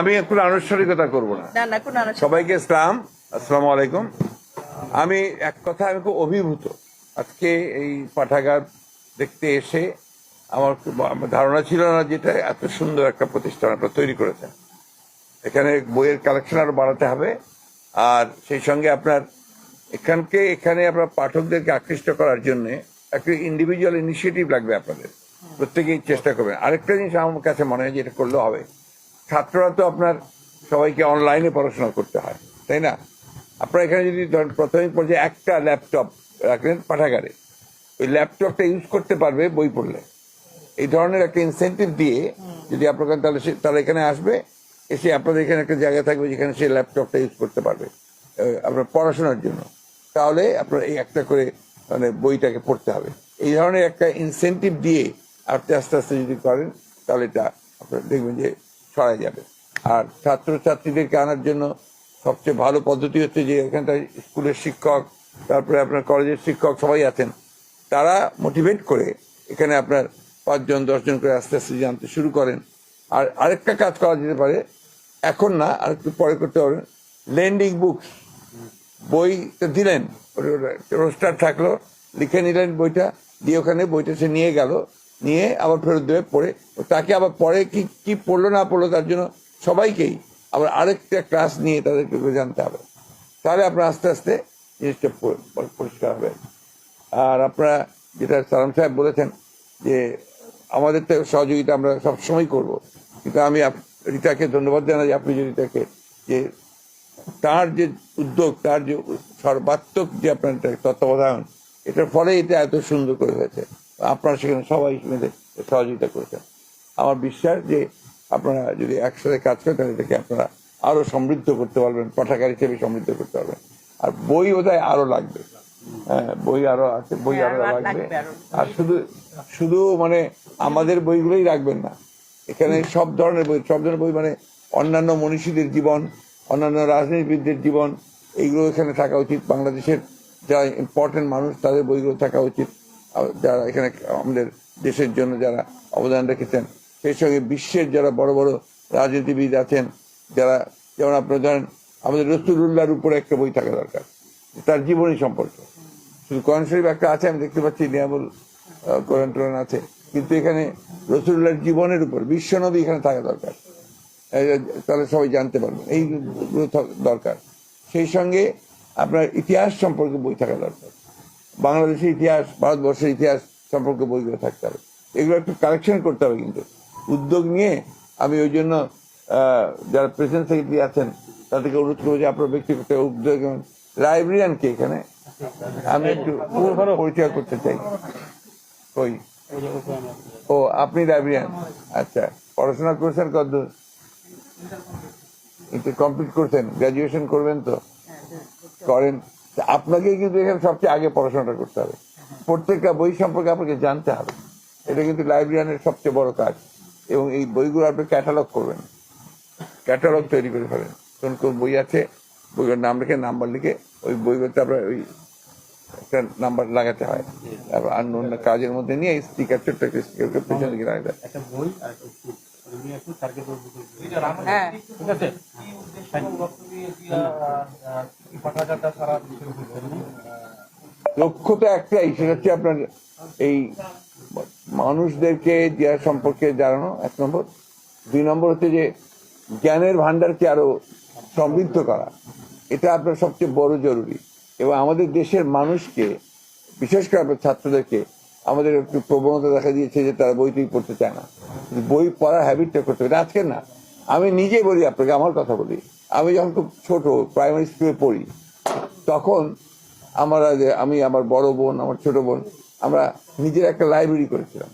আমি কোনো আনুষ্ঠানিকতা করব না। সবাইকে ইসলাম আসসালামু আলাইকুম। আমি এক কথা আমি খুব অভিভূত। আজকে এই পাঠাগার দেখতে এসে আমার আমার ধারণা ছিল না যেটা এত সুন্দর একটা প্রতিষ্ঠান আপনারা তৈরি করেছেন। এখানে বইয়ের কালেকশন আরও বাড়াতে হবে। আর সেই সঙ্গে আপনার এখানকে এখানে আপনার পাঠকদেরকে আকৃষ্ট করার জন্য একটা ইন্ডিভিজুয়াল ইনিশিয়েটিভ লাগবে আপনাদের। প্রত্যেকেই চেষ্টা করবেন আরেকটা জিনিস আমার কাছে মনে হয় যে এটা করলেও হবে। ছাত্ররা তো আপনার সবাইকে অনলাইনে পড়াশোনা করতে হয়, তাই না? আপনারা এখানে যদি ধরেন প্রাথমিক পর্যায়ে একটা ল্যাপটপ রাখলেন পাঠাগারে, ওই ল্যাপটপটা ইউজ করতে পারবে বই পড়লে। এই ধরনের একটা ইনসেন্টিভ দিয়ে যদি আপনার তাহলে সে তারা এখানে আসবে, এসে আপনাদের এখানে একটা জায়গা থাকবে যেখানে সে ল্যাপটপটা ইউজ করতে পারবে আপনার পড়াশোনার জন্য। তাহলে আপনার এই একটা করে মানে বইটাকে পড়তে হবে। এই ধরনের একটা ইনসেন্টিভ দিয়ে আস্তে আস্তে আস্তে যদি করেন, তাহলে এটা আপনার দেখবেন যে ছড়াই যাবে। আর ছাত্রছাত্রীদেরকে আনার জন্য সবচেয়ে ভালো পদ্ধতি হচ্ছে যে এখানটা স্কুলের শিক্ষক, তারপরে আপনার কলেজের শিক্ষক সবাই আছেন। তারা মোটিভেট করে এখানে আপনার পাঁচজন, দশজন করে আস্তে আস্তে জানতে শুরু করেন। আর আরেকটা কাজ করা যেতে পারে, এখন না, আর একটু পরে করতে পারেন লেন্ডিং বুকস বই তো দিলেন রোস্টার থাকল, লিখে নিলেন বইটা, দিয়ে ওখানে বইটা সে নিয়ে গেল। নিয়ে আবার ফেরত দেবে পড়ে তাকে আবার পরে কি কি পড়ল না পড়ল তার জন্য সবাইকেই আবার আরেকটা ক্লাস নিয়ে তাদেরকে জানতে হবে। তাহলে আপনার আস্তে আস্তে জিনিসটা পরিষ্কার হবে। আর আপনারা যেটা সালাম সাহেব বলেছেন যে আমাদের তো সহযোগিতা আমরা সবসময় করব। কিন্তু আমি রিতাকে ধন্যবাদ জানাই, আপনি যে রিতাকে যে তার যে উদ্যোগ, তার যে সর্বাত্মক যে আপনার তত্ত্বাবধান, এটার ফলে এটা এত সুন্দর করে হয়েছে। আপনারা সেখানে সবাই মিলে সহযোগিতা করেছেন। আমার বিশ্বাস যে আপনারা যদি একসাথে কাজ করেন তাহলে এটাকে আপনারা আরও সমৃদ্ধ করতে পারবেন পাঠাগার হিসেবে সমৃদ্ধ করতে পারবেন। আর বই বোধহয় আরও লাগবে। হ্যাঁ বই আরও আছে বই হ্যাঁ, আরও লাগবে। আর। শুধু শুধু মানে আমাদের বইগুলোই রাখবেন না। এখানে সব ধরনের বই সব ধরনের বই মানে অন্যান্য মনীষীদের জীবন অন্যান্য রাজনীতিবিদদের জীবন এইগুলো এখানে থাকা উচিত। বাংলাদেশের যারা ইম্পর্টেন্ট মানুষ তাদের বইগুলো থাকা উচিত। যারা এখানে আমাদের দেশের জন্য যারা অবদান রেখেছেন, সেই সঙ্গে বিশ্বের যারা বড় বড় রাজনীতিবিদ আছেন, যারা যেমন আপনার ধরেন আমাদের রসুল্লাহর উপরে একটা বই থাকা দরকার, তার জীবনী সম্পর্কে। শুধু কোরআন শরীফ একটা আছে, আমি দেখতে পাচ্ছি নিয়ামুল কোরআন টোরআন আছে, কিন্তু এখানে রসুল্লাহর জীবনের উপর বিশ্বনবী এখানে থাকা দরকার। তাহলে সবাই জানতে পারবেন এইগুলো দরকার। সেই সঙ্গে আপনার ইতিহাস সম্পর্কে বই থাকা দরকার। বাংলাদেশের ইতিহাস, ভারতবর্ষের ইতিহাস সম্পর্কে বইগুলো থাকতে হবে। এগুলো একটু কালেকশন করতে হবে কিন্তু। উদ্যোগ নিয়ে আমি ওই জন্য যারা প্রেসিডেন্ট সেক্রেটারি আছেন, তাদেরকে অনুরোধ করব যে আপনার ব্যক্তিগত উদ্যোগ লাইব্রেরিয়ান কে এখানে আমি একটু পরিচয় করতে চাই। ওই ও, আপনি লাইব্রেরিয়ান আচ্ছা পড়াশোনা করেছেন একটু কমপ্লিট করছেন গ্রাজুয়েশন করবেন তো? করেন? আপনাকে কিন্তু এখানে সবচেয়ে আগে পড়াশোনাটা করতে হবে। প্রত্যেকটা বই সম্পর্কে আপনাকে জানতে হবে। এটা কিন্তু লাইব্রেরিয়ানের সবচেয়ে বড় কাজ। এবং এই বইগুলো আপনি ক্যাটালগ করবেন। ক্যাটালগ তৈরি করে ফেলেন। কোন কোন বই আছে বইগুলোর নাম লিখে নাম্বার লিখে ওই বইগুলোতে আপনার ওই একটা নাম্বার লাগাতে হয়। তারপর অন্য অন্য কাজের মধ্যে নিয়ে স্টিকার ছোট্ট একটা স্টিকার পেছনে লাগাতে হয়। হ্যাঁ। ঠিক আছে? পাঠাগারটা সারা দেশের উপর করবেন। লক্ষ্য তো একটাই সেটা হচ্ছে আপনার এই মানুষদেরকে দেওয়া সম্পর্কে জানানো এক নম্বর। দুই নম্বর হচ্ছে যে জ্ঞানের ভান্ডারকে আরও সমৃদ্ধ করা। এটা আপনার সবচেয়ে বড় জরুরি। এবং আমাদের দেশের মানুষকে বিশেষ করে আপনার ছাত্রদেরকে আমাদের একটু প্রবণতা দেখা দিয়েছে যে তারা বই টই পড়তে চায় না। বই পড়ার হ্যাবিটটা করতে হবে। আজকে না। আমি নিজে বলি আপনাকে, আমার কথা বলি। আমি যখন খুব ছোট প্রাইমারি স্কুলে পড়ি, তখন আমরা আমি আমার বড় বোন, আমার ছোট বোন, আমরা নিজের একটা লাইব্রেরি করেছিলাম।